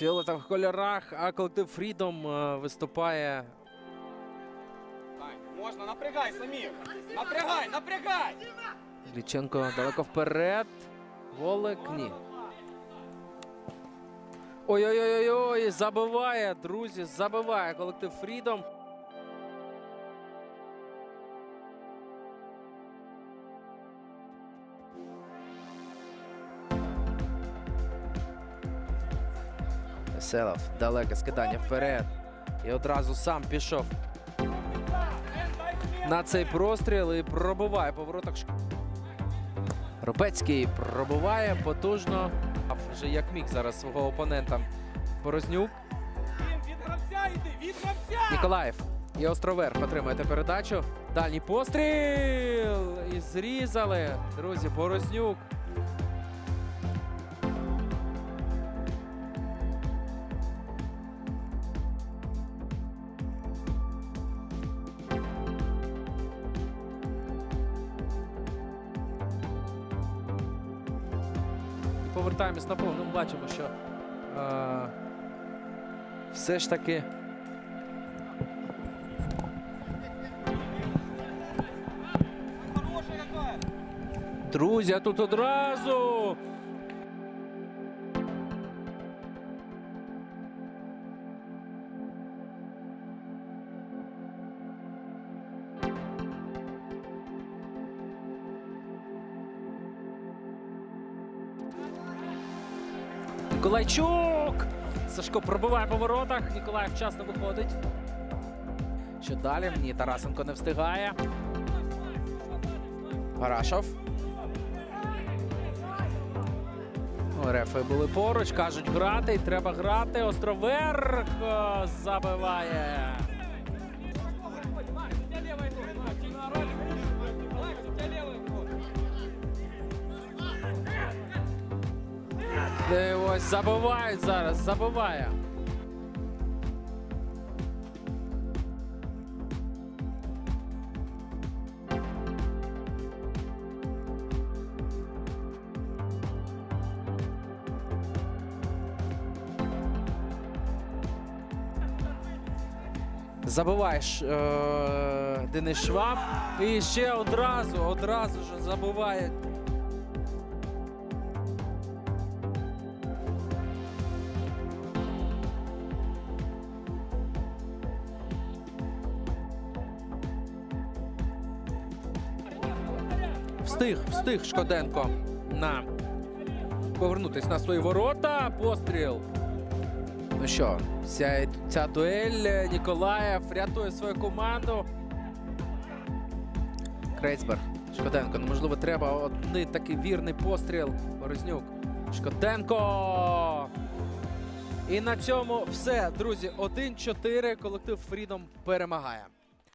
фіолетових кольорах, а колектив Фрідом виступає. Можна, напрягай самі. Напрягай, напрягай. Ліченко далеко вперед. Волик ні. Ой-ой-ой, забиває, друзі, забиває колектив Фрідом. Веселов, далеке скидання вперед. І одразу сам пішов на цей простріл і пробиває по воротах. Рубецький пробиває потужно. А Вже як міг зараз свого опонента гравця. Ніколаєв і Островерх отримаєте передачу. Дальній постріл! І зрізали. Друзі, Борознюк. Повертаємось на повну. Ми бачимо, що е, все ж таки. Друзі, а тут одразу. Ніколайчук! Сашко пробиває по воротах. Ніколай вчасно виходить. Що далі? Ні, Тарасенко не встигає. Гарашов. О, Рефи були поруч, кажуть грати, треба грати. Островерх е, забиває. Ось забивають зараз, забиває. Забиваєш е- Денис Шваб. І ще одразу, одразу ж забиває Встиг, встиг Шкоденко на повернутись на свої ворота. Постріл. Ну що, ця, ця дуель Ніколаєв рятує свою команду. Крейцберг. Шкоденко. Ну, можливо, треба один такий вірний постріл. Борознюк. Шкоденко. І на цьому все, друзі. 1-4. Колектив Фрідом перемагає.